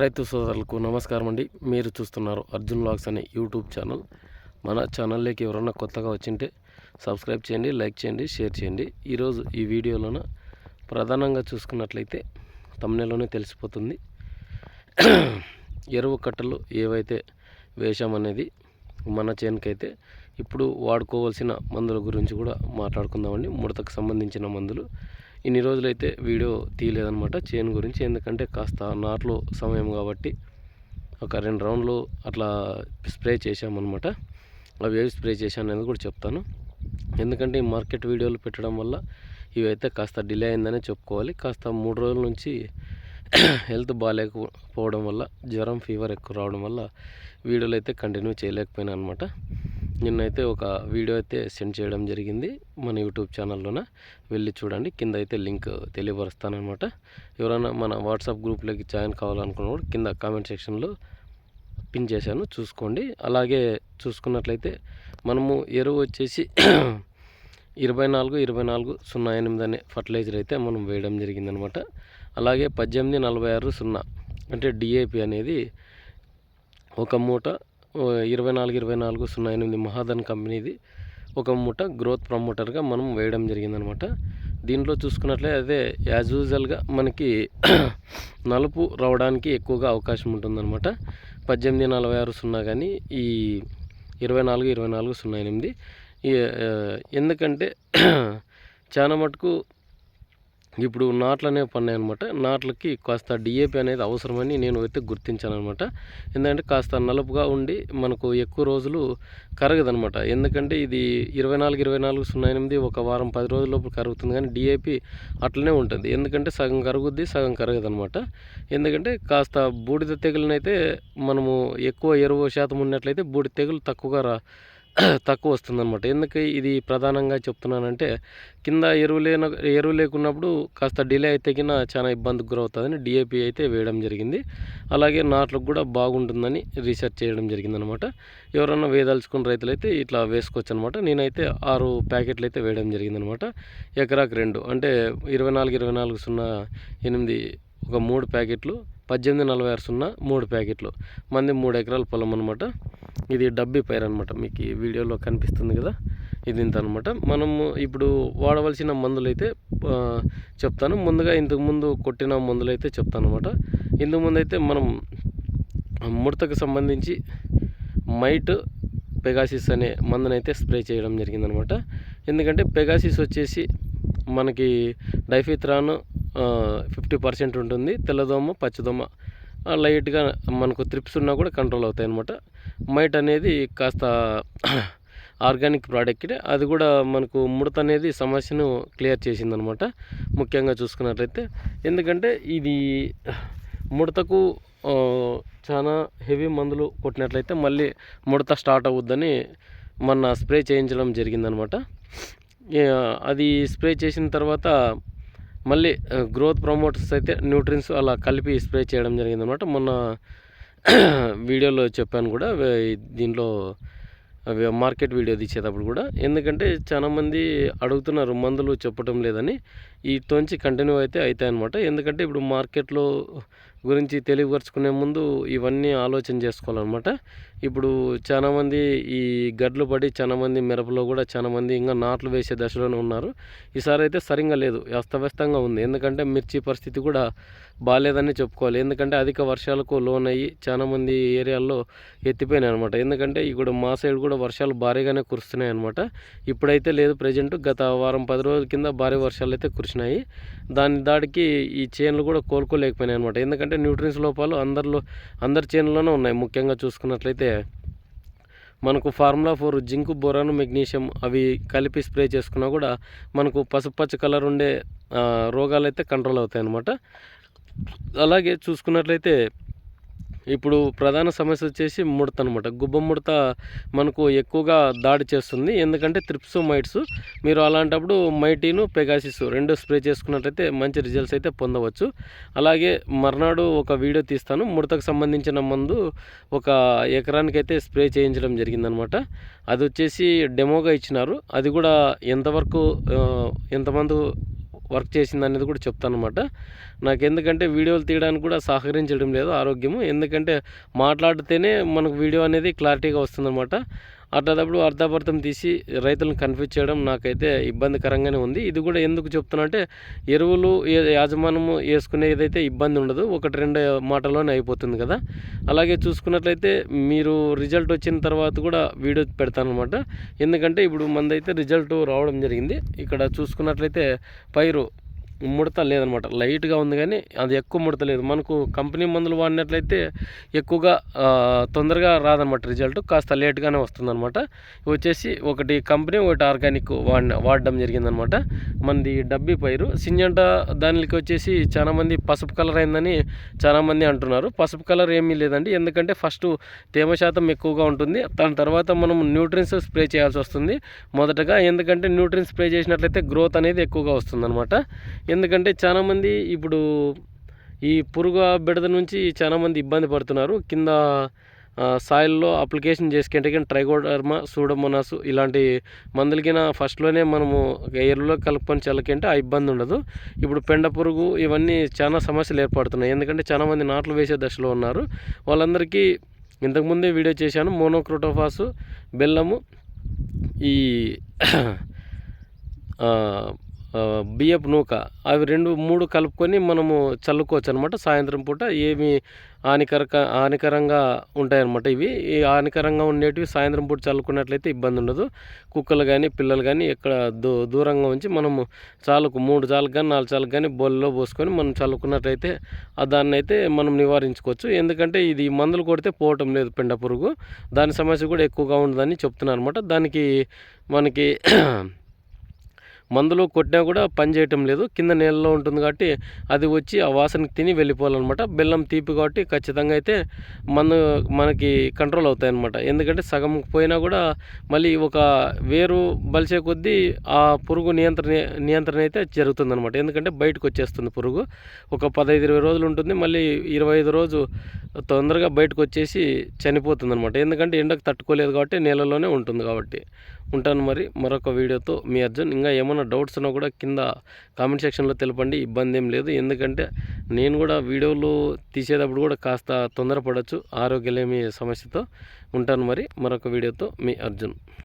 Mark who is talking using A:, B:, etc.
A: రైతు సోదరులకు నమస్కారం అండి. మీరు చూస్తున్నారు అర్జున్ లాగ్స్ అనే యూట్యూబ్ ఛానల్. మన ఛానల్లోకి ఎవరన్నా కొత్తగా వచ్చింటే సబ్స్క్రైబ్ చేయండి లైక్ చేయండి షేర్ చేయండి. ఈరోజు ఈ వీడియోలోన ప్రధానంగా చూసుకున్నట్లయితే తమ్నెలోనే తెలిసిపోతుంది. ఎరువు కట్టలు ఏవైతే వేశామనేది మన చేనుకైతే ఇప్పుడు వాడుకోవాల్సిన మందుల గురించి కూడా మాట్లాడుకుందామండి. ముడతకు సంబంధించిన మందులు. ఇన్ని రోజులైతే వీడియో తీయలేదనమాట చేను గురించి. ఎందుకంటే కాస్త నాట్లు సమయం కాబట్టి ఒక రెండు రౌండ్లు అట్లా స్ప్రే చేశామన్నమాట. అవి ఏవి స్ప్రే చేశాను అనేది కూడా చెప్తాను. ఎందుకంటే ఈ మార్కెట్ వీడియోలు పెట్టడం వల్ల ఇవైతే కాస్త డిలే అయిందనే చెప్పుకోవాలి. కాస్త మూడు రోజుల నుంచి హెల్త్ బాగాలేకపోవడం వల్ల జ్వరం ఫీవర్ ఎక్కువ రావడం వల్ల వీడియోలు అయితే కంటిన్యూ చేయలేకపోయినా అనమాట నిన్నైతే ఒక వీడియో అయితే సెండ్ చేయడం జరిగింది మన యూట్యూబ్ ఛానల్లోన. వెళ్ళి చూడండి కింద అయితే లింక్ తెలియపరుస్తానమాట ఎవరైనా మన వాట్సాప్ గ్రూప్లోకి జాయిన్ కావాలనుకున్నప్పుడు కింద కామెంట్ సెక్షన్లో పిన్ చేశాను చూసుకోండి. అలాగే చూసుకున్నట్లయితే మనము ఎరువు వచ్చేసి ఇరవై నాలుగు ఇరవై నాలుగు సున్నా ఎనిమిది అనే ఫర్టిలైజర్ అయితే మనం వేయడం జరిగిందనమాట అలాగే పద్దెనిమిది నలభై ఆరు సున్నా అంటే డిఏపి అనేది ఒక మూట ఇరవై నాలుగు ఇరవై నాలుగు సున్నా ఎనిమిది మహాధన్ కంపెనీది ఒక మూట గ్రోత్ ప్రమోటర్గా మనం వేయడం జరిగిందనమాట. దీంట్లో చూసుకున్నట్లే అదే యాజ్ యూజువల్గా మనకి నలుపు రావడానికి ఎక్కువగా అవకాశం ఉంటుందన్నమాట పద్దెనిమిది నలభై ఆరు సున్నా కానీ ఈ ఇరవై నాలుగు ఇరవై నాలుగు సున్నా ఎనిమిది ఎందుకంటే చాలా మటుకు ఇప్పుడు నాట్లనే పన్నాయి అనమాట నాట్లకి కాస్త డిఏపి అనేది అవసరమని నేను అయితే గుర్తించాను అనమాట ఎందుకంటే కాస్త నలుపుగా ఉండి మనకు ఎక్కువ రోజులు కరగదనమాట ఎందుకంటే ఇది ఇరవై నాలుగు ఇరవై నాలుగు సున్నా ఎనిమిది ఒక వారం పది రోజులలోపు కరుగుతుంది కానీ డిఏపి అట్లనే ఉంటుంది. ఎందుకంటే సగం కరుగుద్ది సగం కరగదనమాట ఎందుకంటే కాస్త బూడిద తెగులనైతే మనము ఎక్కువ ఎరువు శాతం ఉన్నట్లయితే బూడిద తెగులు తక్కువగా రా తక్కువ వస్తుందన్నమాట. ఎందుకు ఇది ప్రధానంగా చెప్తున్నానంటే కింద ఎరువు లేన ఎరువు లేకున్నప్పుడు కాస్త డిలే అయితే కింద చాలా ఇబ్బందికి గురవుతుందని డిఏపి అయితే వేయడం జరిగింది. అలాగే నాట్లకు కూడా బాగుంటుందని రీసెర్చ్ చేయడం జరిగిందనమాట ఎవరన్నా వేయదలుచుకున్న రైతులైతే ఇట్లా వేసుకోవచ్చు అనమాట నేనైతే ఆరు ప్యాకెట్లు అయితే వేయడం జరిగిందనమాట ఎకరాకు రెండు అంటే ఇరవై నాలుగు ఇరవై నాలుగు సున్నా ఎనిమిది ఒక మూడు ప్యాకెట్లు పద్దెనిమిది నలభై ఆరు సున్నా మూడు ప్యాకెట్లు మంది మూడు ఎకరాల పొలం అనమాట ఇది డబ్బి పైర్ అనమాట మీకు ఈ వీడియోలో కనిపిస్తుంది కదా? ఇది ఇంత అనమాట మనము ఇప్పుడు వాడవలసిన మందులు అయితే చెప్తాను. ముందుగా ఇంతకుముందు కొట్టిన మందులు అయితే చెప్తాను అనమాట ఇంతకుముందు అయితే మనం ముడతకు సంబంధించి మైట్ పెగాసిస్ అనే మందునైతే స్ప్రే చేయడం జరిగిందనమాట ఎందుకంటే పెగాసిస్ వచ్చేసి మనకి డైఫిత్రాన్ ఫిఫ్టీ పర్సెంట్ ఉంటుంది. తెల్లదోమ పచ్చదోమ లైట్గా మనకు త్రిప్స్ ఉన్నా కూడా కంట్రోల్ అవుతాయి అనమాట మైట్ అనేది కాస్త ఆర్గానిక్ ప్రోడక్ట్ అది కూడా మనకు ముడత అనేది సమస్యను క్లియర్ చేసిందనమాట ముఖ్యంగా చూసుకున్నట్లయితే ఎందుకంటే ఇది ముడతకు చాలా హెవీ మందులు కొట్టినట్లయితే మళ్ళీ ముడత స్టార్ట్ అవుద్దని మొన్న స్ప్రే చేయించడం జరిగిందనమాట అది స్ప్రే చేసిన తర్వాత మళ్ళీ గ్రోత్ ప్రమోటర్స్ అయితే న్యూట్రిన్స్ అలా కలిపి స్ప్రే చేయడం జరిగిందనమాట మొన్న వీడియోలో చెప్పాను కూడా దీంట్లో మార్కెట్ వీడియో తీసేటప్పుడు కూడా. ఎందుకంటే చాలామంది అడుగుతున్నారు మందులు చెప్పటం లేదని. ఈ వీటితోంచి కంటిన్యూ అయితే అవుతాయి అనమాట ఎందుకంటే ఇప్పుడు మార్కెట్లో గురించి తెలియపరుచుకునే ముందు ఇవన్నీ ఆలోచన చేసుకోవాలన్నమాట. ఇప్పుడు చాలామంది ఈ గడ్లు పడి చాలామంది మిరపలో కూడా చాలామంది ఇంకా నాట్లు వేసే దశలోనే ఉన్నారు. ఈసారి అయితే సరిగ్గా లేదు. అస్తవ్యస్తంగా ఉంది. ఎందుకంటే మిర్చి పరిస్థితి కూడా బాగాలేదని చెప్పుకోవాలి. ఎందుకంటే అధిక వర్షాలకు లోన్ అయ్యి చాలామంది ఏరియాల్లో ఎత్తిపోయినాయి అనమాట ఎందుకంటే ఇప్పుడు మా సైడ్ కూడా వర్షాలు భారీగానే కురుస్తున్నాయి అనమాట ఇప్పుడైతే లేదు ప్రజెంట్. గత వారం పది రోజుల కింద భారీ వర్షాలు అయితే కురిసినాయి. దాని దాడికి ఈ చేన్లు కూడా కోలుకోలేకపోయినాయి అనమాట ఎందుకంటే న్యూట్రియన్స్ లోపాలు అందరిలో అందరి చేనులోనే ఉన్నాయి. ముఖ్యంగా చూసుకున్నట్లయితే మనకు formula four zinc boron magnesium అవి కలిపి స్ప్రే చేసుకున్నా కూడా మనకు పసుపచ్చ కలర్ ఉండే రోగాలు అయితే కంట్రోల్ అవుతాయి అన్నమాట అలాగే చూసుకున్నట్లయితే ఇప్పుడు ప్రధాన సమస్య వచ్చేసి ముడత అనమాట గుబ్బ ముడత మనకు ఎక్కువగా దాడి చేస్తుంది. ఎందుకంటే త్రిప్స్ మైట్స్ మీరు అలాంటప్పుడు మైటీను పెగాసిస్ రెండు స్ప్రే చేసుకున్నట్లయితే మంచి రిజల్ట్స్ అయితే పొందవచ్చు. అలాగే మర్నాడు ఒక వీడియో తీస్తాను. ముడతకు సంబంధించిన మందు ఒక ఎకరానికైతే స్ప్రే చేయించడం జరిగిందనమాట అది వచ్చేసి డెమోగా ఇచ్చినారు. అది కూడా ఎంతవరకు ఎంతమంది వర్క్ చేసింది అనేది కూడా చెప్తాను అనమాట నాకు ఎందుకంటే వీడియోలు తీయడానికి కూడా సహకరించడం లేదు ఆరోగ్యము. ఎందుకంటే మాట్లాడితేనే మనకు వీడియో అనేది క్లారిటీగా వస్తుందన్నమాట. అట్లాంటప్పుడు అర్థాపర్థం తీసి రైతులను కన్ఫ్యూజ్ చేయడం నాకైతే ఇబ్బందికరంగానే ఉంది. ఇది కూడా ఎందుకు చెప్తున్నా అంటే ఎరువులు యాజమానము వేసుకునే ఏదైతే ఇబ్బంది ఉండదు ఒకటి రెండు మాటలోనే అయిపోతుంది కదా. అలాగే చూసుకున్నట్లయితే మీరు రిజల్ట్ వచ్చిన తర్వాత కూడా వీడియో పెడతానమాట ఎందుకంటే ఇప్పుడు మందైతే రిజల్ట్ రావడం జరిగింది. ఇక్కడ చూసుకున్నట్లయితే పైరు ముడత లేదనమాట. లైట్గా ఉంది కానీ అది ఎక్కువ ముడత లేదు. మనకు కంపెనీ మందులు వాడినట్లయితే ఎక్కువగా తొందరగా రాదనమాట రిజల్ట్. కాస్త లేట్గానే వస్తుందన్నమాట వచ్చేసి ఒకటి కంపెనీ ఒకటి ఆర్గానిక్ వాడిన వాడడం జరిగిందనమాట. మనది డబ్బీ పైరు. సింజంట దానికి వచ్చేసి చాలామంది పసుపు కలర్ అయిందని చాలామంది అంటున్నారు. పసుపు కలర్ ఏమీ లేదండి. ఎందుకంటే ఫస్ట్ తేమ శాతం ఎక్కువగా ఉంటుంది. దాని తర్వాత మనం న్యూట్రిన్స్ స్ప్రే చేయాల్సి వస్తుంది. మొదటగా ఎందుకంటే న్యూట్రిన్స్ స్ప్రే చేసినట్లయితే గ్రోత్ అనేది ఎక్కువగా వస్తుంది అనమాట ఎందుకంటే చాలామంది ఇప్పుడు ఈ పురుగు బిడద నుంచి చాలామంది ఇబ్బంది పడుతున్నారు. కింద సాయిల్లో అప్లికేషన్ చేసుకుంటే కానీ ట్రైగోడర్మా సూడమోనాస్ ఇలాంటి మందులకి ఫస్ట్లోనే మనము ఎరువులో కలుపుకొని చల్లకంటే ఆ ఇబ్బంది ఉండదు. ఇప్పుడు పెండ పురుగు ఇవన్నీ చాలా సమస్యలు ఏర్పడుతున్నాయి. ఎందుకంటే చాలామంది నాట్లు వేసే దశలో ఉన్నారు. వాళ్ళందరికీ ఇంతకుముందే వీడియో చేశాను. మోనోక్రోటోఫాసు బెల్లము ఈ బియ్యపు నూక. అవి రెండు మూడు కలుపుకొని మనము చల్లుకోవచ్చు అనమాట సాయంత్రం పూట ఏమి హానికరక హానికరంగా ఉంటాయన్నమాట ఇవి. ఈ హానికరంగా ఉండేటివి సాయంత్రం పూట చల్లుకున్నట్లయితే ఇబ్బంది ఉండదు. కుక్కలు కానీ పిల్లలు కానీ ఎక్కడ దూ దూరంగా ఉంచి మనము చాలుకు మూడు చాలకు కానీ నాలుగు చాలకు కానీ బోల్లో పోసుకొని మనం చల్లుకున్నట్లయితే దాన్ని అయితే మనం నివారించుకోవచ్చు. ఎందుకంటే ఇది మందులు కొడితే పోవటం లేదు పెండ పురుగు. దాని సమస్య కూడా ఎక్కువగా ఉండదని చెప్తున్నాను అనమాట దానికి మనకి మందులు కొట్టినా కూడా పని చేయటం లేదు. కింద నీళ్ళలో ఉంటుంది కాబట్టి అది వచ్చి ఆ వాసనకి తిని వెళ్ళిపోవాలన్నమాట. బెల్లం తీపి కాబట్టి ఖచ్చితంగా అయితే మందు మనకి కంట్రోల్ అవుతాయి అనమాట ఎందుకంటే సగం పోయినా కూడా మళ్ళీ ఒక వేరు బలిసే కొద్దీ ఆ పురుగు నియంత్రణ నియంత్రణ అయితే జరుగుతుందనమాట ఎందుకంటే బయటకు వచ్చేస్తుంది పురుగు. ఒక పదహైదు ఇరవై రోజులు ఉంటుంది. మళ్ళీ ఇరవై ఐదు రోజు తొందరగా బయటకు వచ్చేసి చనిపోతుంది అనమాట ఎందుకంటే ఎండకు తట్టుకోలేదు కాబట్టి నీళ్ళలోనే ఉంటుంది కాబట్టి. ఉంటాను మరి. మరొక వీడియోతో మీ అర్జున్. ఇంకా ఏమైనా డౌట్స్ ఉన్నా కూడా కింద కామెంట్ సెక్షన్లో తెలపండి. ఇబ్బంది ఏం లేదు. ఎందుకంటే నేను కూడా వీడియోలు తీసేటప్పుడు కూడా కాస్త తొందరపడవచ్చు ఆరోగ్యలేమి సమస్యతో ఉంటాను మరి. మరొక వీడియోతో మీ అర్జున్.